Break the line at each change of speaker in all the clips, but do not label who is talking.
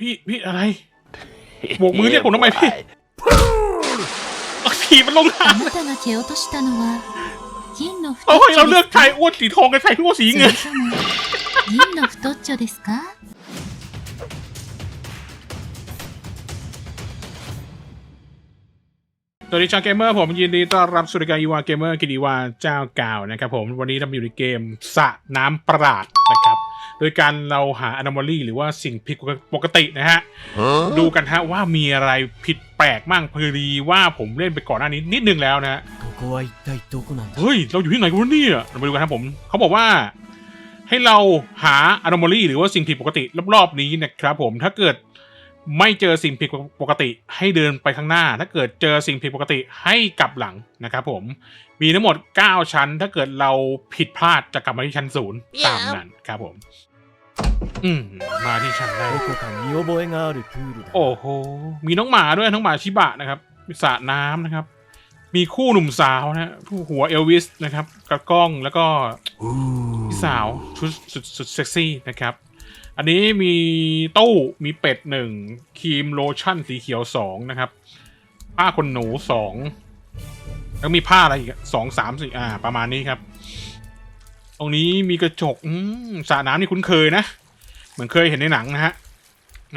พี่พี่อะไร โบกมือเรียกผมทำไมพี่ เอาถีบมันลง
あ
น้ำ
なたが蹴落としたのは銀の太
เอ้
っ
ย
ちょ
เราเลื
で
อกชายอ้วนสีทองกับชายอ้วนสี
すか
เงิน
それとも銀の太っちょですか
สวัสดีชาวเกมเมอร์ผมยินดีต้อนรับสู่รายการอีวาเกมเมอร์กิดีวาเจ้าเก่านะครับผมวันนี้เราอยู่ในเกมสระน้ำประหลาดนะครับ โดยการเราหา anomaly หรือว่าสิ่งผิดปกตินะฮะ ดูกันฮะว่ามีอะไรผิดแปลกมั่งพอดีว่าผมเล่นไปก่อนหน้านี้นิดนึงแล้วนะเฮ้ย เราอยู่ที่ไหนกันเนี่ยเราไปดูกันครับผม เขาบอกว่าให้เราหา anomaly หรือว่าสิ่งผิดปกติรอบๆนี้นะครับผมถ้าเกิด ไม่เจอสิ่งผิดปกติให้เดินไปข้างหน้า ถ้าเกิดเจอสิ่งผิดปกติให้กลับหลังนะครับผม มีทั้งหมด 9 ชั้น ถ้าเกิดเราผิดพลาดจะกลับมาที่ชั้นศูนย์ตามนั้นครับผม อืมมาที่ชั้น
แรก
โอ้โห มีน้องหมาด้วยน้องหมาชิบะนะครับมีสระน้ำนะครับ มีคู่หนุ่มสาวนะผู้หัวเอลวิสนะครับกับกล้องแล้วก็สาวชุดสุดเซ็กซี่นะครับ อันนี้มีตู้มีเป็ดหนึ่งครีมโลชั่นสีเขียวสองนะครับ ผ้าคนหนูสองแล้วมีผ้าอะไรอีกสองสามสี่อ่า ประมาณนี้ครับ ตรงนี้มีกระจกสระน้ำนี่คุ้นเคยนะ เหมือนเคยเห็นในหนังนะฮะ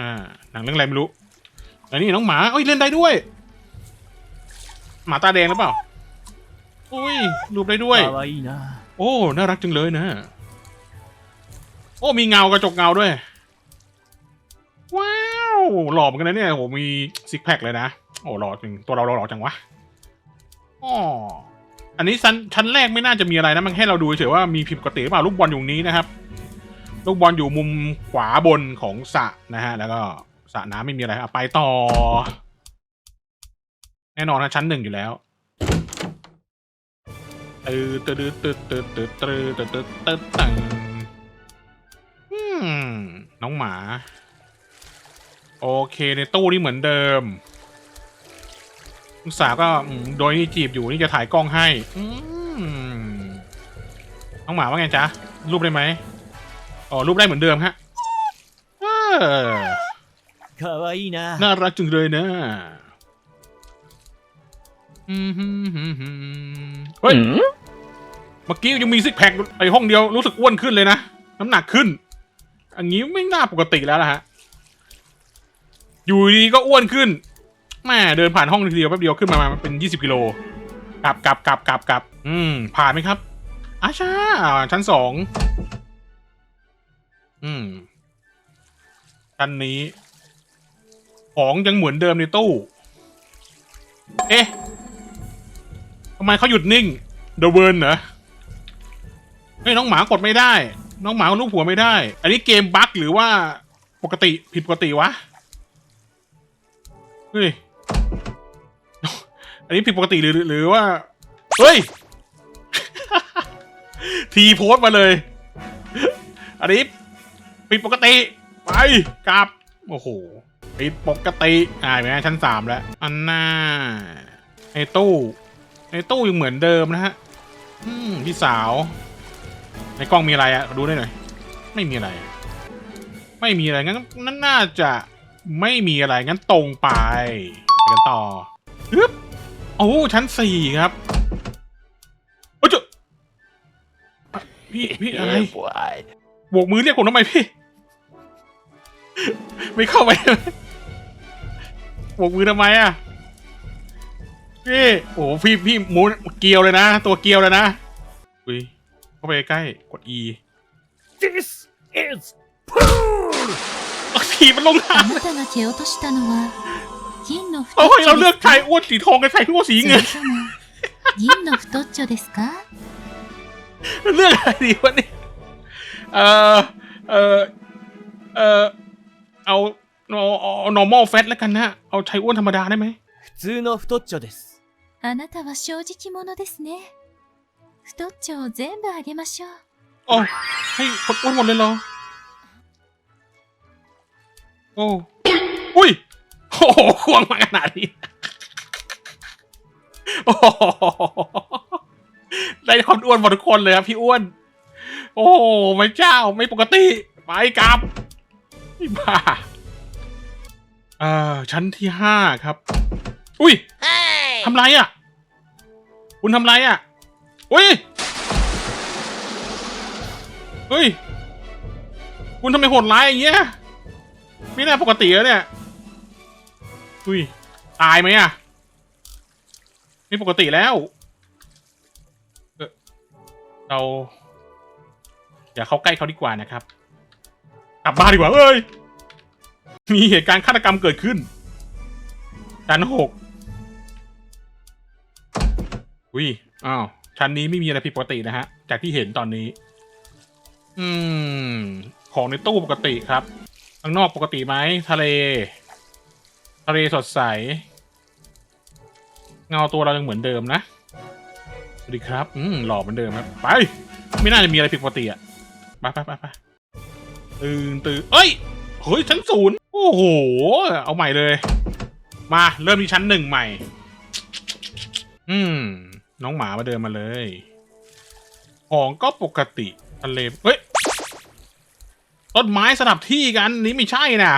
อ่าหนังเรื่องอะไรไม่รู้อันนี้น้องหมาเอ้ยเล่นได้ด้วย หมาตาแดงหรือเปล่า อุ้ยรูปได้ด้วย โอ้ น่ารักจังเลยนะ โอ้มีเงากระจกเงาด้วย ว้าวหล่อเหมือนกันนะเนี่ยโอ้มีซิกแพคเลยนะโอ้หล่อจริงตัวเราหล่อจังวะอ๋ออันนี้ชั้นชั้นแรกไม่น่าจะมีอะไรนะมันแค่เราดูเฉยว่ามีผิดปกติหรือเปล่าลูกบอลอยู่นี้นะครับ ลูกบอลอยู่มุมขวาบนของสระนะฮะแล้วก็สระน้ำไม่มีอะไรอะไปต่อ แน่นอนนะชั้นหนึ่งอยู่แล้วตืดตืดตืดตืดตืดตืดตืดตืดตืดตังอืม น้องหมา โอเคในตู้นี่เหมือนเดิมลูกสาวก็โดยที่จีบอยู่นี่จะถ่ายกล้องให้น้องหมาว่าไงจ๊ะ รูปได้ไหมอ๋อรูปได้เหมือนเดิมฮะคา
วาอินะ
น่ารักจังเลยนะเฮ้ย เมื่อกี้ยังมีซิกแพคไนห้องเดียวรู้สึกอ้วนขึ้นเลยนะ น้ำหนักขึ้น อันนี้ไม่น่าปกติแล้วล่ะฮะ อยู่ดีก็อ้วนขึ้นแม่เดินผ่านห้องทีเดียวแป๊บเดียวขึ้นมาเป็นยี่สิบกิโลกลับกลับกลับกลับกลับอืม ผ่านไหมครับอาชาชั้นสองอืมชั้นนี้ ของยังเหมือนเดิมในตู้ เอ๊ะทำไมเขาหยุดนิ่งเดอะเวิร์นเหรอเฮ้ยน้องหมากดไม่ได้ น้องหมาลูกหัวไม่ได้ อันนี้เกมบั๊กหรือว่าปกติผิดปกติวะ เฮ้ย อันนี้ผิดปกติหรือหรือว่า เฮ้ย ทีโพสมาเลย อันนี้ผิดปกติ ไปกลับ โอ้โหผิดปกติอ่าเห็นไหมชั้นสามแล้ว อันหน่าไอ้ตู้ไอ้ตู้ยังเหมือนเดิมนะฮะ อืมพี่สาว ในกล้องมีอะไรอะดูได้หน่อย ไม่มีอะไร ไม่มีอะไรงั้นนั่นน่าจะไม่มีอะไรงั้นตรงไปไปกันต่อฮึบโอ้ชั้นสี่ครับโอ้ยเจาอะพี่พี่อะไร
บวย
โบกมือเรียกผมทำไมพี่ ไม่เข้าไปโบกมือทำไมอะพี่โอ้โหพี่พี่หมูเกลียวเลยนะ ตัวเกลียวเลยนะอุ้ย เข้าไปใกล้กด E
This is
เอาทีมันลงน้
あなたが蹴落としたのは銀の太 ำ っ
โอ้ย
ち
เรา
ょ
เลื
で
อก
す
ชาย
か
อ้วนสีทองกับชายอ้วนสี
そ
เงิ
れ
น
とも銀の太っちょですか
เลือกอะไรดีวะเนี่ยเออเออเออเอาเอาเอา normal fat แล้วกันนะ เอาชายอ้วนธรรมดาได้ไหม
普通の太っちょです
あなたは正直者ですね 太っちょを全部あげましょう
โอ้ให้คนอ้วนหมดเลยเหรอ โอ้อุ้ยโอ้โหควงมาขนาดนี้โอ้โหได้คนอ้วนหมดทุกคนเลยครับพี่อ้วน โอ้โหไม่เจ้าไม่ปกติ ไปกลับพี่บ้า เอ่อชั้นที่ห้าครับ อุ้ยทำไรอ่ะ คุณทำไรอ่ะ อุ้ยเฮ้ย คุณทำไมโหดร้ายอย่างเงี้ย ไม่น่าปกติแล้วเนี่ย อุ้ย ตายไหมอะ ไม่ปกติแล้วเอ่อเรา อย่าเข้าใกล้เขาดีกว่านะครับ กลับบ้านดีกว่าเอ้ย มีเหตุการณ์ฆาตกรรมเกิดขึ้นชั้นหกอุ้ย อ้าว ชั้นนี้ไม่มีอะไรผิดปกตินะฮะ จากที่เห็นตอนนี้ อืม ของในตู้ปกติครับ ข้างนอกปกติไหมทะเล ทะเลสดใส เงาตัวเรายังเหมือนเดิมนะสวัสดีครับ อืมหล่อเหมือนเดิมครับ ไป ไม่น่าจะมีอะไรผิดปกติอะไปไปไปไปตื่นตื่นเอ้ยเฮ้ยชั้นศูนย์โอ้โห เอาใหม่เลย มาเริ่มที่ชั้นหนึ่งใหม่ อืม น้องหมามาเดินมาเลย ของก็ปกติทะเลเฮ้ย ต้นไม้สลับที่กันนี่ไม่ใช่นะ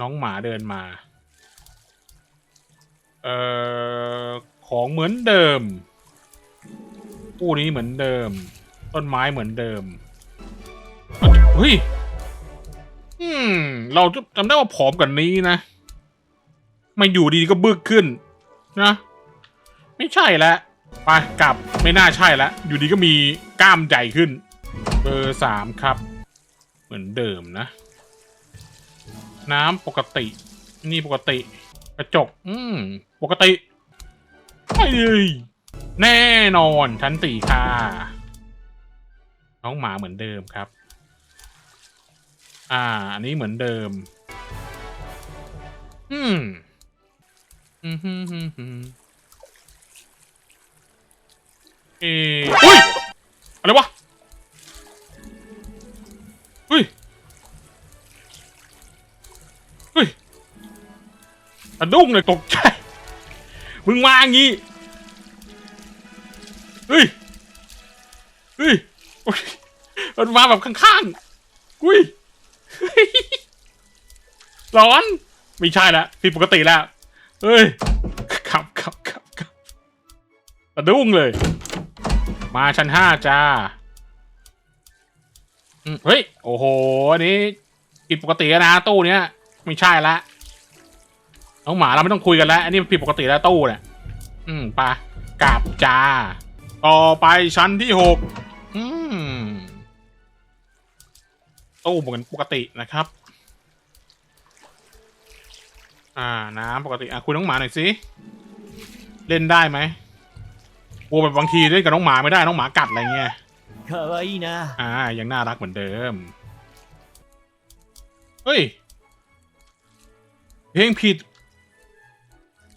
น้องหมาเดินมา เอ่อ ของเหมือนเดิมตู้นี้เหมือนเดิม ต้นไม้เหมือนเดิมเฮ้ย อืม เราจำได้ว่าผอมกว่านี้นะไม่อยู่ดีก็บึกขึ้น นะ ไม่ใช่แล้วไปกลับไม่น่าใช่แล้วอยู่ดีก็มีกล้ามใหญ่ขึ้น เบอร์สามครับ เหมือนเดิมนะ น้ำปกติ นี่ปกติ กระจก อืม ปกติไอ้ยแน่นอนชั้นสี่ค่ะ น้องหมาเหมือนเดิมครับ อ่า อันนี้เหมือนเดิม อืมอืมฮึมฮึมฮึมเอออุ้ยอะไรวะอุ้ยเฮ้ยสะดุ้งเลยตกใจ มึงมาอย่างงี้เฮ้ยเฮ้ยโอ๊ยมันมาแบบข้างๆอุ้ย ร้อน ไม่ใช่ละผิดปกติแล้วเฮ้ยขับขับขับขับสะดุ้งเลย มาชั้นห้าจ้าเฮ้ย โอ้โหอันนี้ผิดปกติแล้วนะตู้เนี้ย ไม่ใช่ละน้องหมาเราไม่ต้องคุยกันแล้ว อันนี้มันผิดปกติแล้วตู้เนี่ย อืมปะกับจ้า ต่อไปชั้นที่หกอืมตู้เหมือนปกตินะครับ อ่า น้ำปกติ อะคุยน้องหมาหน่อยสิ เล่นได้ไหมกลัวแบบบางทีเล่นกับน้องหมาไม่ได้ น้องหมากัดอะไรเงี้ย
คาวานะ
อ่า ยังน่ารักเหมือนเดิม เฮ้ย เพลงผิด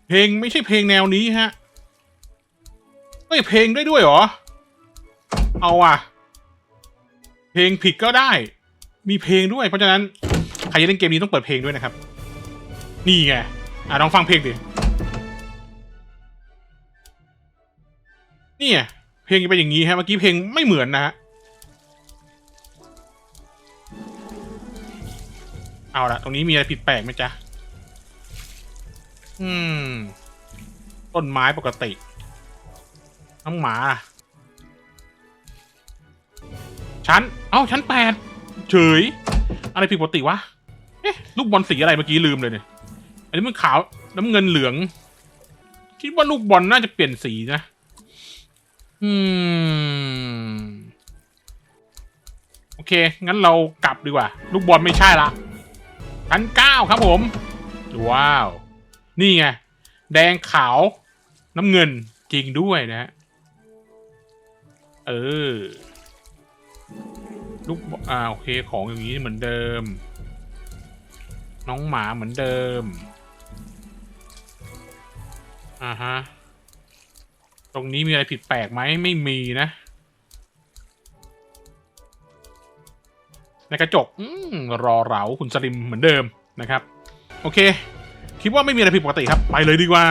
เพลงไม่ใช่เพลงแนวนี้ฮะ เฮ้ย เพลงได้ด้วยหรอ เอาอะ เพลงผิดก็ได้ มีเพลงด้วย เพราะฉะนั้น ใครจะเล่นเกมนี้ต้องเปิดเพลงด้วยนะครับ นี่ไง อะลองฟังเพลงดิ นี่ไงเพลงเป็นอย่างนี้ฮะ เมื่อกี้เพลงไม่เหมือนนะฮะ เอาละตรงนี้มีอะไรผิดแปลกไหมจ๊ะ อืม ต้นไม้ปกติ น้องหมา ชั้น เอ้าชั้นแปดเฉย อะไรผิดปกติวะ เอ๊ะ ลูกบอลสีอะไรเมื่อกี้ลืมเลยเนี่ย อันนี้มันขาวน้ำเงินเหลือง คิดว่าลูกบอลน่าจะเปลี่ยนสีนะ อืม โอเค งั้นเรากลับดีกว่า ลูกบอลไม่ใช่ละชั้นเก้าครับผม ว้าว นี่ไง แดงขาว น้ำเงินจริงด้วยนะฮะเออ ลูกอ่าโอเค ของอย่างนี้เหมือนเดิม น้องหมาเหมือนเดิม อ่าฮะ ตรงนี้มีอะไรผิดแปลกไหมไม่มีนะ ในกระจกอืมรอเหราคุณสลิมเหมือนเดิมนะครับ โอเค คิดว่าไม่มีอะไรผิดปกติครับ ไปเลยดีกว่า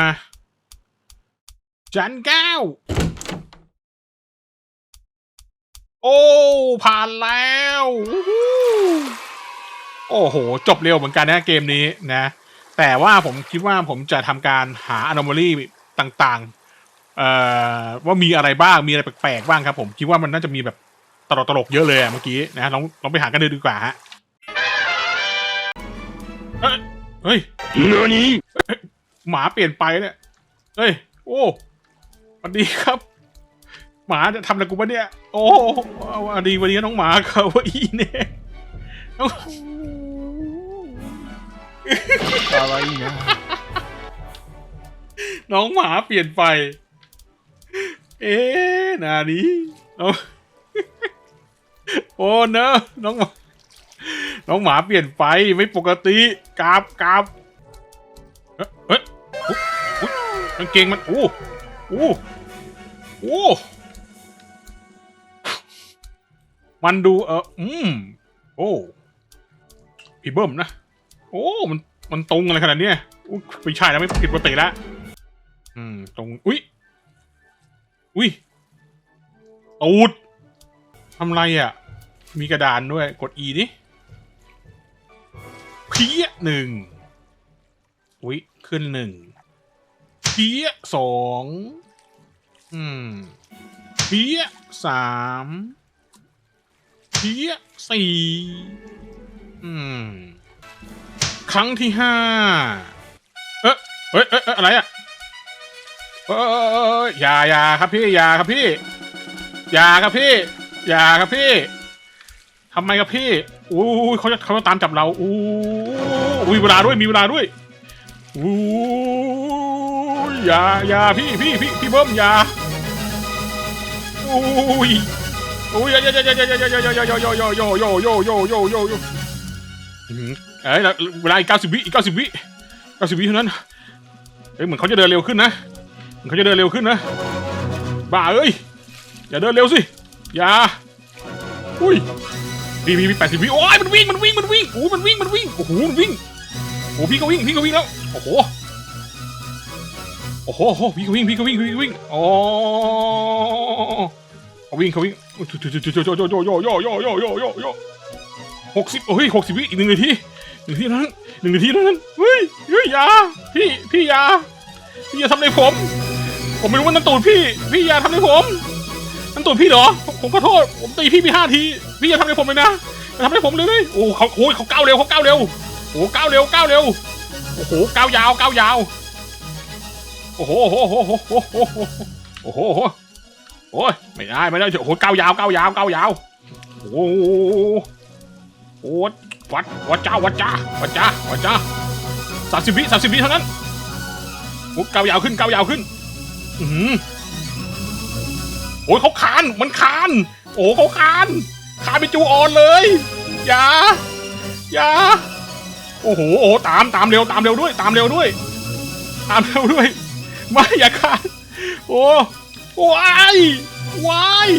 จันเก้า โอ้ ผ่านแล้ว โอ้โห จบเร็วเหมือนกันนะเกมนี้นะ แต่ว่าผมคิดว่าผมจะทำการหา anomaly ต่างๆเอ่อว่ามีอะไรบ้างมีอะไรแปลกๆบ้างครับ ผมคิดว่ามันน่าจะมีแบบตลกตลกๆเยอะเลยอะเมื่อกี้นะลองลองไปหากันดูดีกว่าฮะเอ้ยเฮ้ย
何
หมาเปลี่ยนไปเนี่ยเฮ้ย โอ้สวัสดีครับ หมาจะทำอะไรกูปะเนี่ย โอ้สวัสดีวันนี้น้องหมาคาวาอีเนี่ยน้อง
かわいいな
น้องหมาเปลี่ยนไป เอ๊ะนานี้น้อง โอ้เนอะน้องหมาน้องหมาเปลี่ยนไปไม่ปกติกราบกราบเฮ้ยเฮ้ยอุ๊ยอุ๊ยกางเกงมันโอ้โอ้โอ้มันดูเอออืมโอ้พี่เบิ้มนะ โอ้มันมันตรงอะไรขนาดเนี้ยอุ๊ยไม่ใช่แล้วไม่ผิดปกติแล้วอืมตรงอุ้ยอุ้ยตูดทำไรอะ มีกระดานด้วยกด E ดิเพี้ยหนึ่งอุ้ยขึ้นหนึ่งเพี้ยสองอืมเพี้ยสามเพี้ยสี่อืม ครั้งที่ห้าเอ๊ะเฮ้ยเอ๊ะเอ๊ะอะไรอะเอยเอยเอยเอยอย่าอย่าครับพี่อย่าครับพี่อย่าครับพี่อย่าครับพี่ทำไมครับพี่อู้ยเขาจะเขาจะตามจับเราอู้ยมีเวลาด้วยมีเวลาด้วยอู้ยอย่าอย่าพี่พี่พี่พี่เบิ้มอย่าอู้ยอู้ยอย่าอย่าอย่าอย่าอย่าอย่าอย่าอย่าอย่าอย่าอย่าอย่าอย่าอย่าอย่า เอ้ยแล้วเวลาอีกเก้าสิบวิอีกเก้าสิบวิเก้าสิบวิเท่านั้นเอ้ยเหมือนเขาจะเดินเร็วขึ้นนะเหมือนเขาจะเดินเร็วขึ้นนะบ้าเอ้ยอย่าเดินเร็วสิอย่าอุ้ยพี่พี่พี่แปดสิบวิโอ้ยมันวิ่งมันวิ่งมันวิ่งโอ้มันวิ่งมันวิ่งโอ้โหมันวิ่งโอ้พี่ก็วิ่งพี่ก็วิ่งแล้วโอ้โหโอ้โหพี่ก็วิ่งพี่ก็วิ่งพี่ก็วิ่งโอ้เขาวิ่งเขาวิ่งโยโยโยโยโยโยโยโยโย หกสิบเฮ้ยหกสิบวิอีกหนึ่งนาทีหนึ่งนาทีเท่านั้นหนึ่งนาทีเท่านั้นเฮ้ยเฮ้ยยาพี่พี่ยาพี่อย่าทำอะไรผม ผมไม่รู้ว่านั่นตูดพี่พี่อย่าทำอะไรผมนั่นตูดพี่เหรอ ผมขอโทษ ผมตีพี่ไปห้าทีพี่อย่าทำอะไรผมเลยนะอย่าทำอะไรผมเลยโอ้เขาโอ้ยเขาก้าวเร็วเขาก้าวเร็วโอ้ก้าวเร็วก้าวเร็วโอ้โหก้าวยาวก้าวยาวโอ้โหโอ้โหโอ้โหโอ้โหโอ้โหโอ้โหโอ้ยไม่ได้ไม่ได้โอ้โหก้าวยาวก้าวยาวก้าวยาวโอ้ โอ้วัดวัดจ้าวัดจ้าวัดจ้าวัดจ้าสามสิบวิสามสิบวิเท่านั้นโอ้ก้าวยาวขึ้นก้าวยาวขึ้น อือหือโอ้ยเขาคานมันคาน โอ้เขาคานคานไปจูออนเลยอย่าอย่าโอ้โหโอ้ตามตามเร็วตามเร็วด้วย ตามเร็วด้วย ตามเร็วด้วยไม่อย่าคานโอ้ว้ายวาย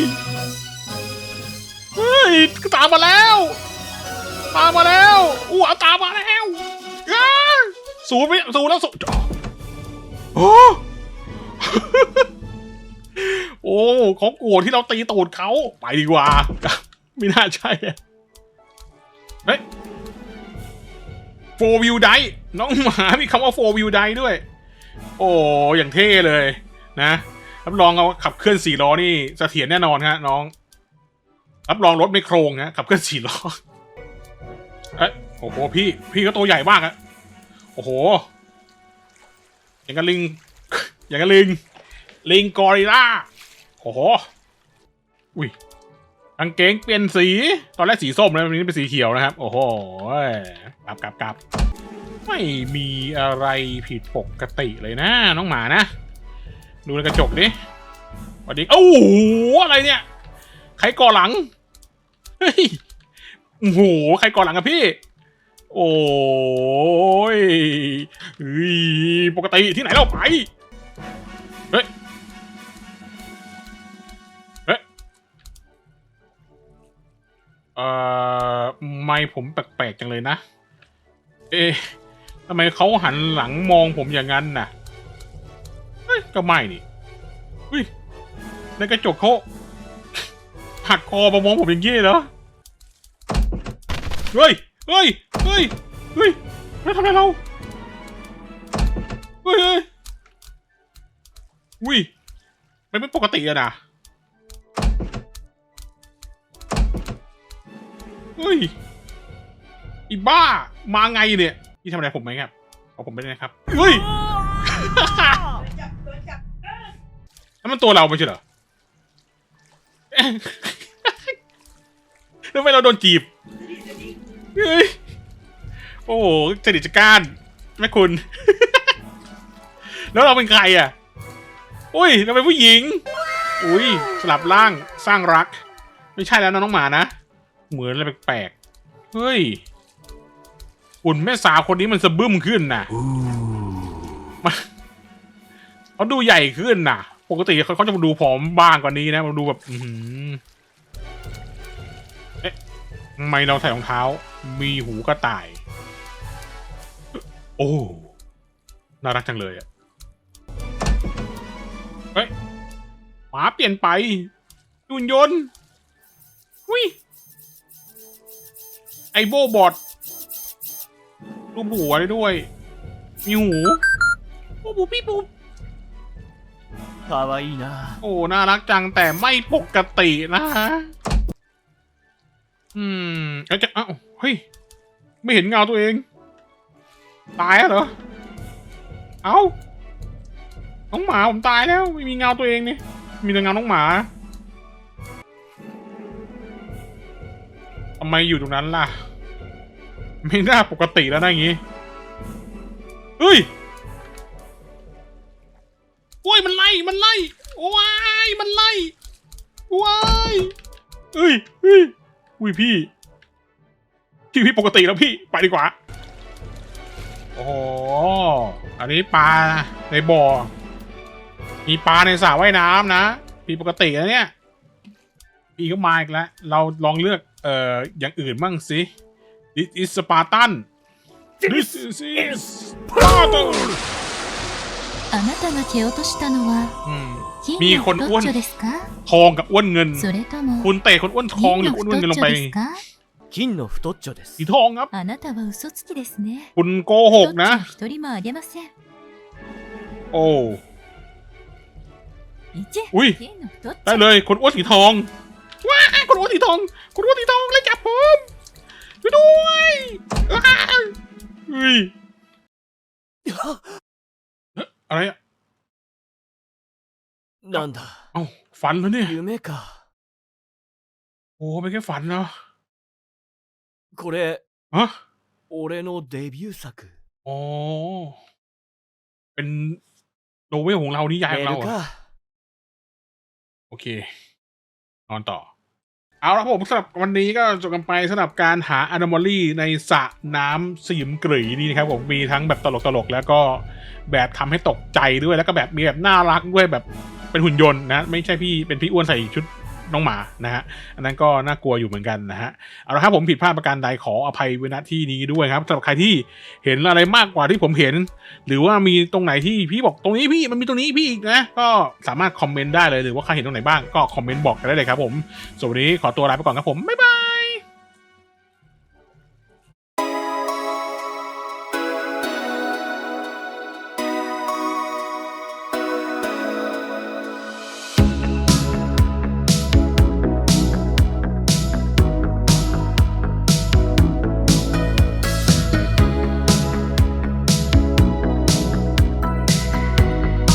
เฮ้ยตามมาแล้ว ตามมาแล้วอู้เอาตามมาแล้วอ้าศูนย์ไปศูนย์แล้วศูนย์โอ้โอ้เขาโกรธที่เราตีตูดเขาไปดีกว่า ไม่น่าใช่อะเฮ้ยโฟวิวไดน้องหมามีคำว่าโฟวิวไดด้วย โอ้อย่างเท่เลยนะรับรองเอาขับเคลื่อนสี่ล้อนี่เสถียรแน่นอนฮะน้อง รับรองรถไม่โครงนะขับเคลื่อนสี่ล้อ เอ้โอ้โหพี่ พี่ก็ตัวใหญ่มากอะโอ้โห อย่างกับลิง อย่างกับลิง ลิงกอริล่า โอ้โห อุ้ยกางเกงเปลี่ยนสี ตอนแรกสีส้มนะวันนี้เป็นสีเขียวนะครับ โอ้โหกลับกลับกลับไม่มีอะไรผิดปกติเลยนะ น้องหมานะ ดูในกระจกดิสวัสดีโอ้โหอะไรเนี่ย ใครก่อหลัง เฮ้ย โอ้โห ใครก่อนหลังอะพี่ โอ้ยเฮ้ยปกติที่ไหนเราไป เฮ้ย เฮ้ย เอ่อ ไม่ผมแปลกๆจังเลยนะ เอ๊ะทำไมเขาหันหลังมองผมอย่างนั้นน่ะ เฮ้ย ก็ไม่นี่อุ้ยในกระจกเขาหักคอมามองผมอย่างนี้เหรอ เฮ้ย เฮ้ย เฮ้ย เฮ้ยไม่ทำอะไรเรา เฮ้ยเฮ้ยอุ้ยมันไม่ปกติอะนะเฮ้ย อีบ้า มาไงเนี่ยพี่ทำอะไรผมไหมครับ เอาผมไม่ได้นะครับ เฮ้ยแล้วมันตัวเราไม่ใช่เหรอ แล้วทำไมเราโดนจีบ โอ้โหจริตจัก้านแม่คุณ แล้วเราเป็นใครอะ อุ้ยเราเป็นผู้หญิง อุ้ยสลับร่างสร้างรัก ไม่ใช่แล้วนะน้องหมานะ เหมือนอะไรแปลกๆ เฮ้ยหุ่นแม่สาวคนนี้มันสะบึ้มขึ้นน่ะมาเขาดูใหญ่ขึ้นน่ะ ปกติเขาจะมาดูผอมบางกว่านี้นะมาดูแบบ อือหือเอ๊ะทำ ไม่เราใส่รองเท้า มีหูกระต่าย โอ้ น่ารักจังเลยอะเฮ้ยหมาเปลี่ยนไปหุ่นยนต์วิไอโบบอดรูปหัวได้ด้วย มีหูปูปูปี่ปูคา
วาอีนะ
โอ้ น่ารักจังแต่ไม่ปกตินะฮะ อืมเอาจะเอ้าเฮ้ย ไม่เห็นเงาตัวเอง ตายแล้วเหรอ เอ้า น้องหมาผมตายแล้ว ไม่มีเงาตัวเองนี่ มีแต่เงาน้องหมาทำไมอยู่ตรงนั้นล่ะ ไม่น่าปกติแล้วนะอย่างงี้เฮ้ยโอ้ยมันไล่มันไล่โอ้ยมันไล่ว้ายเอ้ยเฮ้ย อุ้ยพี่พี่พี่ปกติแล้วพี่ไปดีกว่า โอ้โห อันนี้ปลาในบ่อ มีปลาในสระว่ายน้ำนะพี่ปกติแล้วเนี่ยพี่ก็มาอีกแล้ว เราลองเลือกเอ่ออย่างอื่นบ้างสิ This is Spartan This is Spartan
あなたが蹴落としたのは
อืม
金
み
の
こん
太っちょですか
ทองกับอ้วนเงิน
それとも
คุณเตะคนอ้วนทอง
銀
หรือ
の
อ้วน
太
เงิน
っ
ลง
ちょ
ไป
ですか
金の太っちょです
สีทองครับ
あなたは嘘つきですね
คุณโกหก
太っちょ
นะ
は一人もあげません
โอ้
一
อุ้ย
金の太っち
ได้
ょ
เลยคนอ้วนสีทองว้าคนอ้วนสีทองคนอ้วนสีทองเลยจับผมช่วยด้วยอ้าวเฮ้ย อะไรอะ
なんだ
เอ้าฝันแล้วเนี่ย
夢か
โอ้ไม่แค่ฝันเหรอ
これ
ฮะ
俺のデビュー作
อ๋อเป็นโนเวลของเรานิยายของ
メ
เรา
ール
เหรอ
か
โอเค นอนต่อ เอาละครับผมสำหรับวันนี้ก็จบกันไปสำหรับการหา anomaly ในสระน้ำสยิมกรีนี่นะครับผมมีทั้งแบบตลกๆ แล้วก็แบบทำให้ตกใจด้วยแล้วก็แบบมีแบบน่ารักด้วยแบบเป็นหุ่นยนต์นะ ไม่ใช่พี่เป็นพี่อ้วนใส่ชุด น้องหมานะฮะอันนั้นก็น่ากลัวอยู่เหมือนกันนะฮะเอาละครับผมผิดพลาดประการใดขออภัยไว้ณที่นี้ด้วยครับสำหรับใครที่เห็นอะไรมากกว่าที่ผมเห็น หรือว่ามีตรงไหนที่พี่บอกตรงนี้พี่มันมีตรงนี้พี่อีกนะก็สามารถคอมเมนต์ได้เลยหรือว่าใครเห็นตรงไหนบ้างก็คอมเมนต์บอกกันได้เลยครับผมส่วนวันนี้ขอตัวลาไปก่อนครับผมบ๊ายบาย